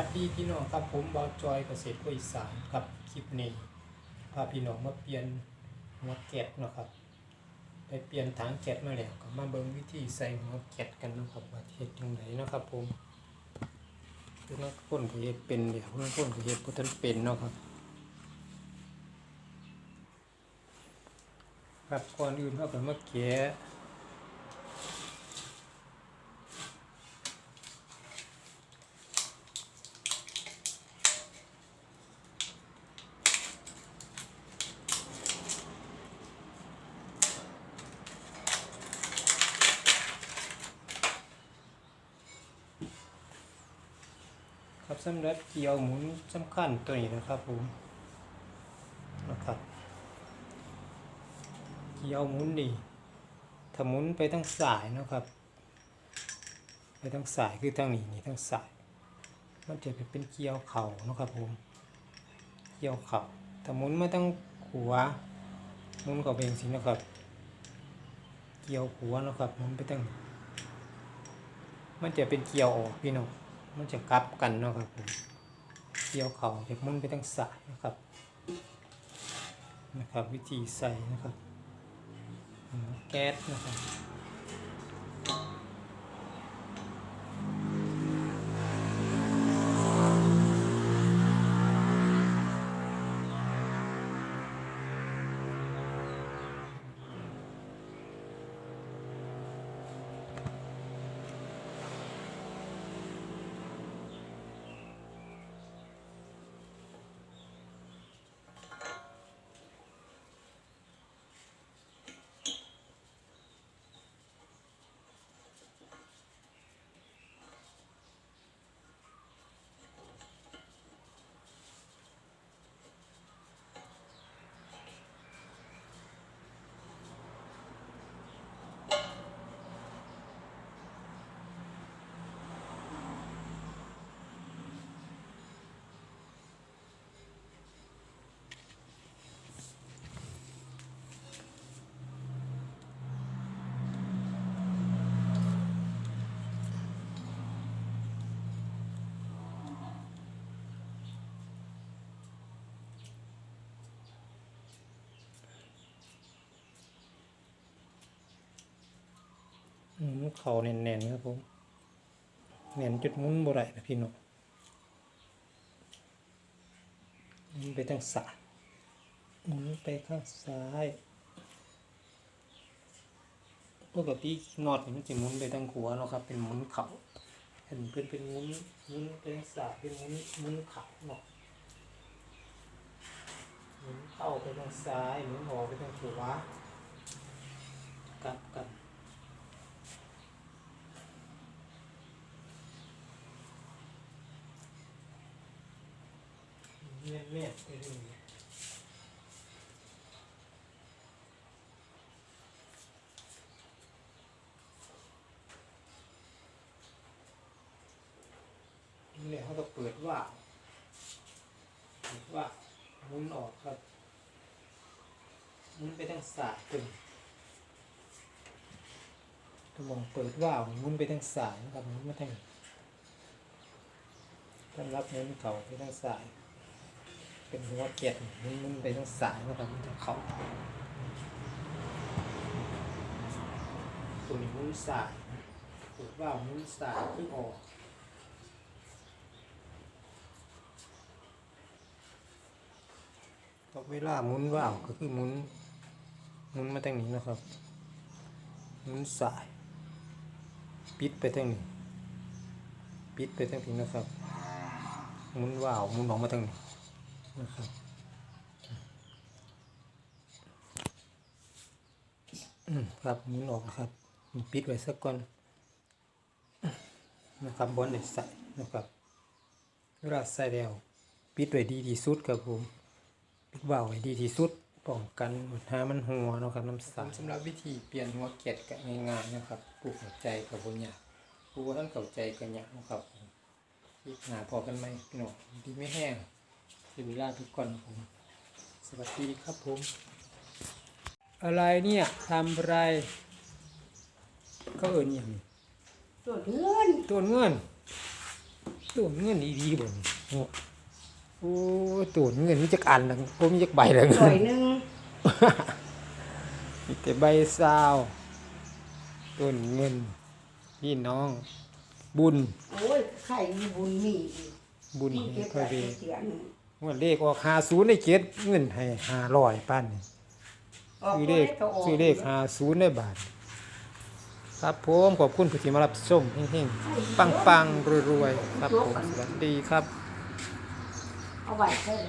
วัสดีพี่น้องครับผมบอจอยเกษตรกล้ยสานครับคลิปนี้พาพี่น้องมาเปลี่ยนหัวแกะเนาะครับไปเปลี่ยนถังแกะมาแล้วก็มาเบิ่งวิธีใส่หัวแกะกันนะครับว่าเฮ็ดจังไดเนะครับผมคือนักคนก็เฮ็ดเป็นเดี๋ยวนักคนก็เฮ็ดบ่ทันเป็นเนาะครับครับก่อนอื่นเราก็มาแกะ ครับสำหรับเกียวหมุนสำคัญตัวนี้นะครับผมนะครับเกียวหมุนนี่ถ้าหมุนไปทั้งสายนะครับ ไปทั้งสายคือทางนี้นี่ทั้งสาย มันจะเป็นเกียวเข่านะครับผมเกียวเข่าถ้าหมุนมาทั้งหัวหมุนกับเบงสินะครับ เกี่ยวหัวนะครับหมุนไปทั้งมันจะเป็นเกี่ยวออกพี่น้อง มันจะกลับกันเนาะครับเกี่ยวเขาจะมุนไปทั้งสายนะครับ นะครับ วิธีใส่นะครับ แก๊สนะครับ เขาแน่นๆครับผมแน่นจุดมุนบ่ได้นะพี่น้องมุนไปทางซ้ายมุนไปข้างซ้ายปกติน็อตนี่มันจะมุนไปทางหัวเนาะครับ เป็นมุนเขาเห็นเพิ่นเป็นมุนมุนไปทางซ้ายเป็นมุนมุนเขาเนาะหมุนเข้าไปทางซ้ายหมุนออกไปทางหัวกลับกัน เนียนเนียนไปดูเนี่ยเขาก็เปิดว่าวเปิดว่ามุนออกครับมุนไปทางซ้ายตึงถ้ามองเปิดว่าวมุนไปทางซ้ายนะครับมุนมาทางนี้ต้อนรับหมุนเข่าไปทางซ้าย เป็นหัวเกียดมันมันไปทางสายนะครับมันจะเข้าตัวนี้มุนสายถูกว่ามุนสายที่ออกก็เวลาหมุนว่าวก็คือหมุนหมุนมาทางนี้นะครับหมุนสาย ปิดไปทางนี้ ปิดไปทางนี้นะครับหมุนว่าวหมุนออกมาทางนี้ นะครับอืมครับมุนออกนะครับปิดไว้สักก่อนนะครับบอลใส่นะครับเวลาใส่แล้วปิดไว้ดีที่สุดครับผมปิดว่าไว้ดีที่สุดป้องกันปัญหามันหัวนะครับน้ำสาสำหรับวิธีเปลี่ยนหัวเกล็ดก็ง่ายๆนะครับผู้เข้าใจกับผู้ยากผู้ท่านเข้าใจก็ยากนะครับคลิปหนาพอกันไหมพี่น้องดีไม่แห้ง สิวิลาทุกคนผม สวัสดีครับผม อะไรเนี่ยทำอะไรเขาเอิญอย่างนี้ตรวจเงินตัวเงินตัวเงินดีๆบ่นี่โอ้โอ้ตัวเงินมีจักอันนะบ่มีจักใบแล้วร้อยหนึงมีแต่ใบซาวต้นเงินพี่น้อง บุญ โอ้ยไข่มีบุญมีอีกบุญที่ให้เก็บค่อยไว้เว เสียหนึงงวดเลขออก50ได้เจ็ดเงินให้500ปั้นนี่ออกซื้อเลขก็กซื้อเลข50ได้บาท ครับผมขอบคุณผู้ที่มารับชมเฮงๆปังๆรวยๆครับผมสวัสดีครับ เอาไว้เพิ่น